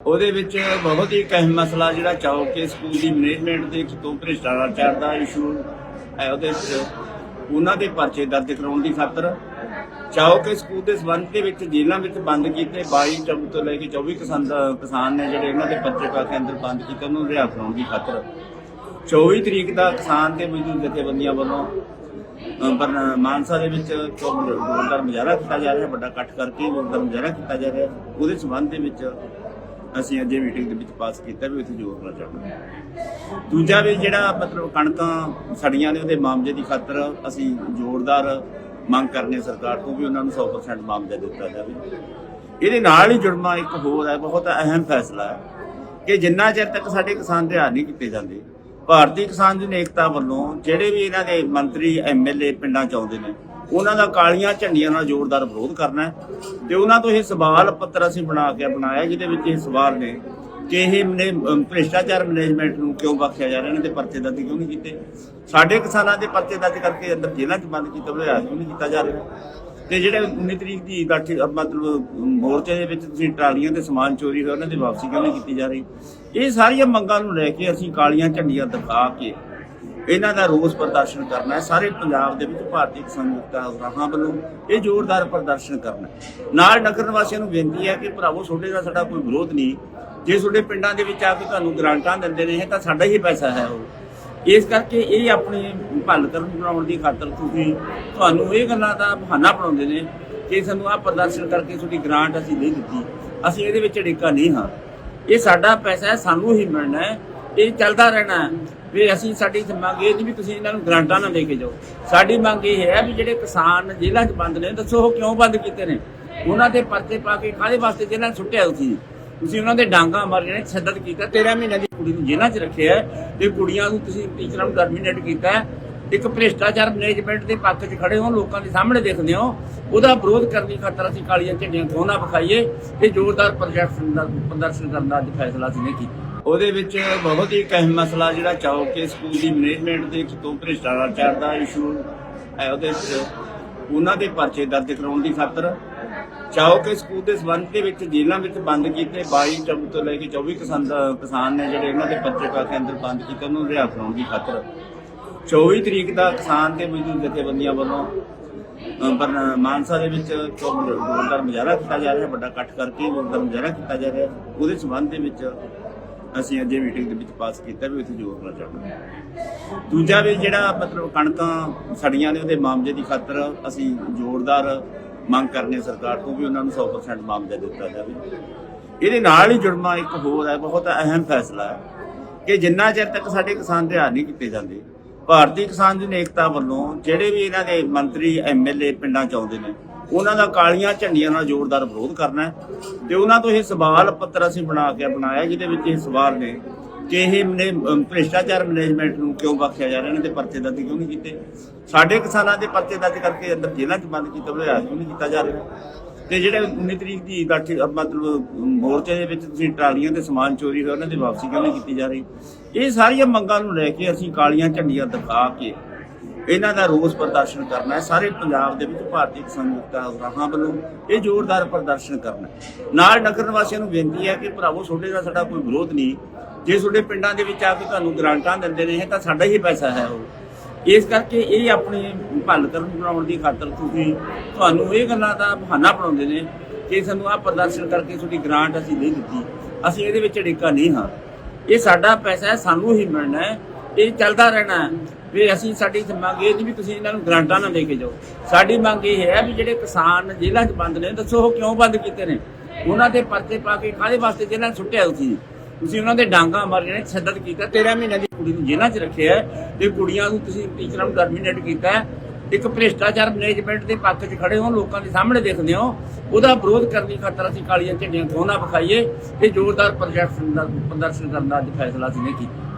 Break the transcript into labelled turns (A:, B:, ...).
A: ਉਹਦੇ ਵਿੱਚ ਬਹੁਤ ਹੀ ਇੱਕ ਅਹਿਮ ਮਸਲਾ ਜਿਹੜਾ ਚੌਕ ਕੇ ਸਕੂਲ ਦੀ ਮੈਨੇਜਮੈਂਟ ਦੇ ਤੋਂ ਭ੍ਰਿਸ਼ਟਾਚਾਰ ਦਾ ਇਸ਼ੂ ਹੈ, ਉਹਦੇ ਵਿੱਚ ਉਹਨਾਂ ਦੇ ਪਰਚੇ ਦਰਜ ਕਰਾਉਣ ਦੀ ਖਾਤਰ ਚੌਕ ਕੇ ਸਕੂਲ ਦੇ ਸਬੰਧ ਦੇ ਵਿੱਚ ਜੇਲ੍ਹਾਂ ਵਿੱਚ ਬੰਦ ਕੀਤੇ 22 ਚੌਕ ਤੋਂ ਲੈ ਕੇ 24 ਕਿਸਾਨ ਕਿਸਾਨ ਨੇ ਜਿਹੜੇ ਉਹਨਾਂ ਦੇ ਪਰਚੇ ਪਾ ਕੇ ਅੰਦਰ ਬੰਦ ਕੀਤੇ, ਉਹਨਾਂ ਨੂੰ ਰਿਹਾ ਕਰਾਉਣ ਦੀ ਖਾਤਰ। 24 ਤਰੀਕ ਦਾ ਕਿਸਾਨ ਤੇ ਮਜ਼ਦੂਰ ਜਥੇਬੰਦੀਆਂ ਵੱਲੋਂ ਪਰ ਮਾਨਸਾ ਦੇ ਵਿੱਚ ਜ਼ੋਰਦਾਰ ਮੁਜ਼ਾਹਰਾ ਕੀਤਾ ਜਾ ਰਿਹਾ, ਵੱਡਾ ਇਕੱਠ ਕਰਕੇ ਜ਼ੋਰਦਾਰ ਮੁਜ਼ਾਹਰਾ ਕੀਤਾ ਜਾ ਰਿਹਾ। ਉਹਦੇ ਸਬੰਧ ਦੇ ਵਿੱਚ ਅਸੀਂ ਅੱਜ ਇਹ ਮੀਟਿੰਗ ਦੇ ਵਿੱਚ ਪਾਸ ਕੀਤਾ ਵੀ ਉੱਥੇ ਜ਼ੋਰ ਲਾ ਜਾਣਾ ਦੂਜਾ ਵੀ ਜਿਹੜਾ ਮਤਲਬ ਕਣਕਾਂ ਸੜੀਆਂ ਨੇ ਉਹਦੇ ਮਾਮਲੇ ਦੀ ਖਾਤਰ ਅਸੀਂ ਜ਼ੋਰਦਾਰ ਮੰਗ ਕਰਨੇ ਸਰਕਾਰ ਤੋਂ ਵੀ ਉਹਨਾਂ ਨੂੰ 100% ਮਾਮਲਾ ਦਿੱਤਾ ਜਾਵੇ। ਇਹਦੇ ਨਾਲ ਹੀ ਜੁੜਨਾ ਇੱਕ ਹੋਰ ਹੈ, ਬਹੁਤ ਅਹਿਮ ਫੈਸਲਾ ਹੈ ਕਿ ਜਿੰਨਾ ਚਿਰ ਤੱਕ ਸਾਡੇ ਕਿਸਾਨ ਤਿਉਹਾਰ ਨਹੀਂ ਕੀਤੇ ਜਾਂਦੇ, ਭਾਰਤੀ ਕਿਸਾਨ ਦੀ ਏਕਤਾ ਵੱਲੋਂ ਜਿਹੜੇ ਵੀ ਇਹਨਾਂ ਦੇ ਮੰਤਰੀ ਐਮਐਲਏ ਪਿੰਡਾਂ ਚ ਆਉਂਦੇ ਨੇ ਉਹਨਾਂ ਦਾ ਕਾਲੀਆਂ ਝੰਡੀਆਂ ਨਾਲ ਜ਼ੋਰਦਾਰ ਵਿਰੋਧ ਕਰਨਾ ਹੈ। ਤੇ ਉਹਨਾਂ ਤੋਂ ਇਹ ਸਵਾਲ ਪੱਤਰ ਅਸੀਂ ਬਣਾ ਕੇ ਬਣਾਇਆ, ਜਿਹਦੇ ਵਿੱਚ ਇਹ ਸਵਾਲ ਨੇ ਕਿ ਇਹ ਭ੍ਰਿਸ਼ਟਾਚਾਰ ਮੈਨੇਜਮੈਂਟ ਨੂੰ ਕਿਉਂ ਬਖਸ਼ਿਆ ਜਾ ਰਿਹਾ? ਇਹਨਾਂ ਦੇ ਪਰਚੇ ਦਰਜ ਕਿਉਂ ਨਹੀਂ ਕੀਤੇ? ਸਾਡੇ ਕਿਸਾਨਾਂ ਦੇ ਪਰਚੇ ਦਰਜ ਕਰਕੇ ਅੰਦਰ ਜੇਲ੍ਹਾਂ 'ਚ ਬੰਦ ਕੀਤੇ ਹੋਏ ਕਿਉਂ ਨਹੀਂ ਕੀਤਾ ਜਾ ਰਿਹਾ? ਤੇ ਜਿਹੜੇ 19 ਤਰੀਕ ਦੀ ਗਾਠੀ ਮਤਲਬ, ਮੋਰਚੇ ਦੇ ਵਿੱਚ ਤੁਸੀਂ ਟਰਾਲੀਆਂ ਤੇ ਸਮਾਨ ਚੋਰੀ ਹੋਇਆ ਉਹਨਾਂ ਦੀ ਵਾਪਸੀ ਕਿਉਂ ਨਹੀਂ ਕੀਤੀ ਜਾ ਰਹੀ? ਇਹ ਸਾਰੀਆਂ ਮੰਗਾਂ ਨੂੰ ਲੈ ਕੇ ਅਸੀਂ ਕਾਲੀਆਂ ਝੰਡੀਆਂ ਦਿਖਾ ਕੇ ਇਹਨਾਂ ਦਾ ਰੋਸ ਪ੍ਰਦਰਸ਼ਨ ਕਰਨਾ ਹੈ, ਸਾਰੇ ਪੰਜਾਬ ਦੇ ਵਿੱਚ ਭਾਰਤੀ ਕਿਸਾਨ ਮੁਕਤਾ ਰਾਹਾਂ ਵੱਲੋਂ ਇਹ ਜ਼ੋਰਦਾਰ ਪ੍ਰਦਰਸ਼ਨ ਕਰਨਾ ਨਾਲ ਨਗਰ ਨਿਵਾਸੀਆਂ ਨੂੰ ਬੇਨਤੀ ਹੈ ਕਿ ਭਰਾਵੋ, ਤੁਹਾਡੇ ਦਾ ਸਾਡਾ ਕੋਈ ਵਿਰੋਧ ਨਹੀਂ। ਜੇ ਤੁਹਾਡੇ ਪਿੰਡਾਂ ਦੇ ਵਿੱਚ ਆ ਕੇ ਤੁਹਾਨੂੰ ਗ੍ਰਾਂਟਾਂ ਦਿੰਦੇ ਨੇ ਤਾਂ ਸਾਡਾ ਹੀ ਪੈਸਾ ਹੈ ਉਹ। ਇਸ ਕਰਕੇ ਇਹ ਆਪਣੀ ਭੱਲ ਕਰਨ ਬਣਾਉਣ ਦੀ ਖਾਤਰ ਤੁਸੀਂ ਤੁਹਾਨੂੰ ਇਹ ਗੱਲਾਂ ਦਾ ਬਹਾਨਾ ਬਣਾਉਂਦੇ ਨੇ ਕਿ ਸਾਨੂੰ ਆਹ ਪ੍ਰਦਰਸ਼ਨ ਕਰਕੇ ਤੁਹਾਡੀ ਗ੍ਰਾਂਟ ਅਸੀਂ ਨਹੀਂ ਦਿੱਤੀ। ਅਸੀਂ ਇਹਦੇ ਵਿੱਚ ਅੜਿੱਕਾ ਨਹੀਂ ਹਾਂ। ਇਹ ਸਾਡਾ ਪੈਸਾ ਹੈ, ਸਾਨੂੰ ਹੀ ਮਿਲਣਾ ਹੈ। ਇਹ ਚੱਲਦਾ ਰਹਿਣਾ ਹੈ। ਵੀ ਅਸੀਂ ਸਾਡੀ ਮੰਗ ਇਹ ਨਹੀਂ ਵੀ ਤੁਸੀਂ ਇਹਨਾਂ ਨੂੰ ਗ੍ਰਾਂਟਾਂ ਨਾ ਦੇ ਕੇ ਜਾਓ। ਸਾਡੀ ਮੰਗ ਇਹ ਹੈ ਵੀ ਜਿਹੜੇ ਕਿਸਾਨ ਜੇਲ੍ਹਾਂ 'ਚ ਬੰਦ ਨੇ, ਦੱਸੋ ਉਹ ਕਿਉਂ ਬੰਦ ਕੀਤੇ ਨੇ? ਉਹਨਾਂ ਦੇ ਪਰਚੇ ਪਾ ਕੇ ਕਾਹਦੇ ਵਾਸਤੇ ਜੇਲ੍ਹਾਂ ਸੁੱਟਿਆ ਤੁਸੀਂ? ਤੁਸੀਂ ਉਹਨਾਂ ਦੇ ਡਾਂਗਾ ਮਾਰੀਆਂ ਛੱਡਤ ਕੀਤਾ 13 ਮਹੀਨਿਆਂ ਦੀ ਕੁੜੀ ਨੂੰ ਜੇਲ੍ਹਾਂ 'ਚ ਰੱਖਿਆ ਤੇ ਕੁੜੀਆਂ ਨੂੰ ਤੁਸੀਂ ਟੀਚਰਾਂ ਨੂੰ ਟਰਮੀਨੇਟ ਕੀਤਾ ਇੱਕ ਭ੍ਰਿਸ਼ਟਾਚਾਰ ਮੈਨੇਜਮੈਂਟ ਦੇ ਪੱਖ 'ਚ ਖੜੇ ਹੋ, ਲੋਕਾਂ ਦੇ ਸਾਹਮਣੇ ਦੇਖਦੇ ਹੋ, ਉਹਦਾ ਵਿਰੋਧ ਕਰਨ ਦੀ ਖਾਤਰ ਅਸੀਂ ਕਾਲੀਆਂ ਝੰਡੀਆਂ ਕਿਉਂ ਨਾ ਵਿਖਾਈਏ ਤੇ ਜ਼ੋਰਦਾਰ ਪ੍ਰੋਜੈਕਟ ਪ੍ਰਦਰਸ਼ਨ ਕਰਨ ਦਾ ਅੱਜ ਫੈਸਲਾ ਅਸੀਂ ਨੇ ਕੀਤਾ। ਉਹਦੇ ਵਿੱਚ ਬਹੁਤ ਹੀ ਅਹਿਮ ਮਸਲਾ ਜਿਹੜਾ ਚੌਕ ਕੇ ਸਕੂਲ ਦੀ ਮੈਨੇਜਮੈਂਟ ਦੇ ਤੋਂ ਭ੍ਰਿਸ਼ਟਾਚਾਰ ਦਾ ਇਸ਼ੂ ਹੈ ਉਹਦੇ ਵਿੱਚ ਉਹਨਾਂ ਦੇ ਪਰਚੇ ਦਰਜ ਕਰਾਉਣ ਦੀ ਖਾਤਰ ਚੌਕ ਕੇ ਸਕੂਲ ਦੇ ਸਬੰਧ ਦੇ ਵਿੱਚ ਜੇਲ੍ਹਾਂ ਵਿੱਚ ਬੰਦ ਕੀਤੇ 22 ਚੌਕ ਤੋਂ ਲੈ ਕੇ 24 ਕਿਸਾਨ ਨੇ ਜਿਹੜੇ ਉਹਨਾਂ ਦੇ ਪਰਚੇ ਪਾ ਕੇ ਅੰਦਰ ਬੰਦ ਕੀਤੇ ਉਹਨਾਂ ਨੂੰ ਰਿਹਾ ਕਰਾਉਣ ਦੀ ਖਾਤਰ 24 ਤਰੀਕ ਦਾ ਕਿਸਾਨ ਤੇ ਮਜ਼ਦੂਰ ਜਥੇਬੰਦੀਆਂ ਵੱਲੋਂ ਪਰ ਮਾਨਸਾ ਦੇ ਵਿੱਚ ਜ਼ੋਰਦਾਰ ਮੁਜ਼ਾਹਰਾ ਕੀਤਾ ਜਾ ਰਿਹਾ ਵੱਡਾ ਇਕੱਠ ਕਰਕੇ ਜ਼ੋਰਦਾਰ ਮੁਜ਼ਾਹਰਾ ਕੀਤਾ ਜਾ ਰਿਹਾ ਉਹਦੇ ਸਬੰਧ ਦੇ ਵਿੱਚ ਅਸੀਂ ਅੱਜ ਇਹ ਮੀਟਿੰਗ ਦੇ ਵਿੱਚ ਪਾਸ ਕੀਤਾ ਵੀ ਉੱਥੇ ਜ਼ੋਰ ਲਾ ਜਾਣਾ ਦੂਜਾ ਵੀ ਜਿਹੜਾ ਮਤਲਬ ਕਣਕਾਂ ਸੜੀਆਂ ਨੇ ਉਹਦੇ ਮਾਮਲੇ ਦੀ ਖਾਤਰ ਅਸੀਂ ਜ਼ੋਰਦਾਰ ਮੰਗ ਕਰਨੇ ਸਰਕਾਰ ਤੋਂ ਵੀ ਉਹਨਾਂ ਨੂੰ 100% ਮਾਮਲਾ ਦਿੱਤਾ ਜਾਵੇ। ਇਹਦੇ ਨਾਲ ਹੀ ਜੁੜਨਾ ਇੱਕ ਹੋਰ ਹੈ, ਬਹੁਤ ਅਹਿਮ ਫੈਸਲਾ ਹੈ ਕਿ ਜਿੰਨਾ ਚਿਰ ਤੱਕ ਸਾਡੇ ਕਿਸਾਨ ਤਿਉਹਾਰ ਨਹੀਂ ਕੀਤੇ ਜਾਂਦੇ, ਭਾਰਤੀ ਕਿਸਾਨ ਦੀ ਏਕਤਾ ਵੱਲੋਂ ਜਿਹੜੇ ਵੀ ਇਹਨਾਂ ਦੇ ਮੰਤਰੀ ਐਮਐਲਏ ਪਿੰਡਾਂ ਚ ਆਉਂਦੇ ਨੇ ਉਹਨਾਂ ਦਾ ਕਾਲੀਆਂ ਝੰਡੀਆਂ ਨਾਲ ਜ਼ੋਰਦਾਰ ਵਿਰੋਧ ਕਰਨਾ ਹੈ। ਤੇ ਉਹਨਾਂ ਤੋਂ ਇਹ ਸਵਾਲ ਪੱਤਰ ਅਸੀਂ ਬਣਾ ਕੇ ਬਣਾਇਆ, ਜਿਹਦੇ ਵਿੱਚ ਇਹ ਸਵਾਲ ਨੇ ਕਿ ਇਹ ਭ੍ਰਿਸ਼ਟਾਚਾਰ ਮੈਨੇਜਮੈਂਟ ਨੂੰ ਕਿਉਂ ਬਖਸ਼ਿਆ ਜਾ ਰਿਹਾ ਇਹਨਾਂ ਦੇ ਪਰਚੇ ਦਰਜ ਕਿਉਂ ਨਹੀਂ ਕੀਤੇ? ਸਾਡੇ ਕਿਸਾਨਾਂ ਦੇ ਪਰਚੇ ਦਰਜ ਕਰਕੇ ਅੰਦਰ ਜੇਲ੍ਹਾਂ 'ਚ ਬੰਦ ਕੀਤੇ ਹੋਏ ਕਿਉਂ ਨਹੀਂ ਕੀਤਾ ਜਾ ਰਿਹਾ? ਤੇ ਜਿਹੜੇ 19 ਤਰੀਕ ਦੀ ਗਾਠੀ ਮਤਲਬ, ਮੋਰਚੇ ਦੇ ਵਿੱਚ ਤੁਸੀਂ ਟਰਾਲੀਆਂ ਤੇ ਸਮਾਨ ਚੋਰੀ ਹੋਇਆ ਉਹਨਾਂ ਦੀ ਵਾਪਸੀ ਕਿਉਂ ਨਹੀਂ ਕੀਤੀ ਜਾ ਰਹੀ? ਇਹ ਸਾਰੀਆਂ ਮੰਗਾਂ ਨੂੰ ਲੈ ਕੇ ਅਸੀਂ ਕਾਲੀਆਂ ਝੰਡੀਆਂ ਦਿਖਾ ਕੇ ਇਹਨਾਂ ਦਾ ਰੋਸ ਪ੍ਰਦਰਸ਼ਨ ਕਰਨਾ ਹੈ, ਸਾਰੇ ਪੰਜਾਬ ਦੇ ਵਿੱਚ ਭਾਰਤੀ ਕਿਸਾਨ ਮੁਕਤਾ ਰਾਹਾਂ ਵੱਲੋਂ ਇਹ ਜ਼ੋਰਦਾਰ ਪ੍ਰਦਰਸ਼ਨ ਕਰਨਾ ਨਾਲ ਨਗਰ ਨਿਵਾਸੀਆਂ ਨੂੰ ਬੇਨਤੀ ਹੈ ਕਿ ਭਰਾਵੋ, ਤੁਹਾਡੇ ਦਾ ਸਾਡਾ ਕੋਈ ਵਿਰੋਧ ਨਹੀਂ। ਜੇ ਤੁਹਾਡੇ ਪਿੰਡਾਂ ਦੇ ਵਿੱਚ ਆ ਕੇ ਤੁਹਾਨੂੰ ਗ੍ਰਾਂਟਾਂ ਦਿੰਦੇ ਨੇ ਤਾਂ ਸਾਡਾ ਹੀ ਪੈਸਾ ਹੈ ਉਹ। ਇਸ ਕਰਕੇ ਇਹ ਆਪਣੇ ਭੱਲ ਕਰਨ ਬਣਾਉਣ ਦੀ ਖਾਤਰ ਤੁਸੀਂ ਤੁਹਾਨੂੰ ਇਹ ਗੱਲਾਂ ਦਾ ਬਹਾਨਾ ਬਣਾਉਂਦੇ ਨੇ ਕਿ ਸਾਨੂੰ ਆਹ ਪ੍ਰਦਰਸ਼ਨ ਕਰਕੇ ਤੁਹਾਡੀ ਗ੍ਰਾਂਟ ਅਸੀਂ ਨਹੀਂ ਦਿੱਤੀ। ਅਸੀਂ ਇਹਦੇ ਵਿੱਚ ਅੜਿੱਕਾ ਨਹੀਂ ਹਾਂ। ਇਹ ਸਾਡਾ ਪੈਸਾ ਹੈ, ਸਾਨੂੰ ਹੀ ਮਿਲਣਾ ਹੈ। ਇਹ ਚੱਲਦਾ ਰਹਿਣਾ ਹੈ ਵੀ ਅਸੀਂ ਸਾਡੀ ਮੰਗ ਇਹ ਨਹੀਂ ਵੀ ਤੁਸੀਂ ਇਹਨਾਂ ਨੂੰ ਗ੍ਰਾਂਟਾਂ ਨਾ ਦੇ ਕੇ ਜਾਓ। ਸਾਡੀ ਮੰਗ ਇਹ ਹੈ ਵੀ ਜਿਹੜੇ ਕਿਸਾਨ ਜੇਲ੍ਹਾਂ 'ਚ ਬੰਦ ਨੇ, ਦੱਸੋ ਉਹ ਕਿਉਂ ਬੰਦ ਕੀਤੇ ਨੇ? ਉਹਨਾਂ ਦੇ ਪਰਚੇ ਪਾ ਕੇ ਕਾਹਦੇ ਵਾਸਤੇ ਜੇਲ੍ਹਾਂ ਸੁੱਟਿਆ ਤੁਸੀਂ? ਤੁਸੀਂ ਉਹਨਾਂ ਦੇ ਡਾਂਗਾ ਮਾਰੀਆਂ ਨੇ ਛੱਡਤ ਕੀਤਾ 13 ਮਹੀਨਿਆਂ ਦੀ ਕੁੜੀ ਨੂੰ ਜੇਲ੍ਹਾਂ 'ਚ ਰੱਖਿਆ ਤੇ ਕੁੜੀਆਂ ਨੂੰ ਤੁਸੀਂ ਟੀਚਰਾਂ ਨੂੰ ਟਰਮੀਨੇਟ ਕੀਤਾ ਇੱਕ ਭ੍ਰਿਸ਼ਟਾਚਾਰ ਮੈਨੇਜਮੈਂਟ ਦੇ ਪੱਖ 'ਚ ਖੜੇ ਹੋ, ਲੋਕਾਂ ਦੇ ਸਾਹਮਣੇ ਦੇਖਦੇ ਹੋ, ਉਹਦਾ ਵਿਰੋਧ ਕਰਨ ਦੀ ਖਾਤਰ ਅਸੀਂ ਕਾਲੀਆਂ ਝੰਡੀਆਂ ਕਿਉਂ ਨਾ ਵਿਖਾਈਏ ਤੇ ਜ਼ੋਰਦਾਰ ਪ੍ਰੋਜੈਕਟ ਪ੍ਰਦਰਸ਼ਨ ਕਰਨ ਦਾ ਅੱਜ ਫੈਸਲਾ ਅਸੀਂ ਨੇ ਕੀਤਾ।